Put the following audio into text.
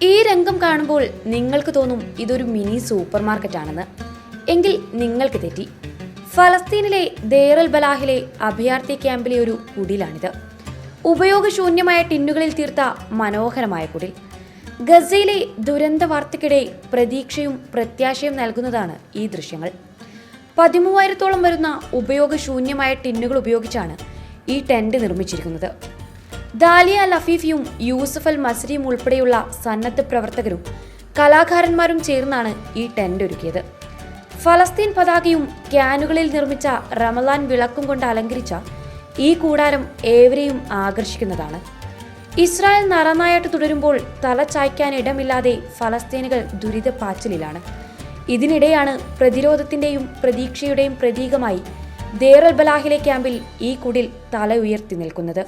ഈ രംഗം കാണുമ്പോൾ നിങ്ങൾക്ക് തോന്നും ഇതൊരു മിനി സൂപ്പർ മാർക്കറ്റ് ആണെന്ന് എങ്കിൽ നിങ്ങൾക്ക് തെറ്റി. ഫലസ്തീനിലെ ദേറൽ ബലാഹിലെ അഭയാർത്ഥി ക്യാമ്പിലെ ഒരു കുടിലാണിത്. ഉപയോഗശൂന്യമായ ടിന്നുകളിൽ തീർത്ത മനോഹരമായ കുടിൽ. ഗസയിലെ ദുരന്ത വാർത്തയ്ക്കിടെ പ്രതീക്ഷയും പ്രത്യാശയും നൽകുന്നതാണ് ഈ ദൃശ്യങ്ങൾ. പതിമൂവായിരത്തോളം വരുന്ന ഉപയോഗശൂന്യമായ ടിന്നുകൾ ഉപയോഗിച്ചാണ് ഈ ടെന്റ് നിർമ്മിച്ചിരിക്കുന്നത്. ദാലിയ ലഫീഫിയും യൂസഫ് അൽ മസ്രിയും ഉൾപ്പെടെയുള്ള സന്നദ്ധ പ്രവർത്തകരും കലാകാരന്മാരും ചേർന്നാണ് ഈ ടെന്റ് ഒരുക്കിയത്. ഫലസ്തീൻ പതാകയും ക്യാനുകളിൽ നിർമ്മിച്ച റമലാൻ വിളക്കും കൊണ്ട് അലങ്കരിച്ച ഈ കൂടാരം ഏവരെയും ആകർഷിക്കുന്നതാണ്. ഇസ്രായേൽ നറനായിട്ട് തുടരുമ്പോൾ തല ചായ്ക്കാൻ ഇടമില്ലാതെ ഫലസ്തീനുകൾ ദുരിതപ്പാച്ചിലിലാണ്. ഇതിനിടെയാണ് പ്രതിരോധത്തിന്റെയും പ്രതീക്ഷയുടെയും പ്രതീകമായി ദേറൽ ബലാഹിലെ ക്യാമ്പിൽ ഈ കുടിൽ തല ഉയർത്തി നിൽക്കുന്നത്.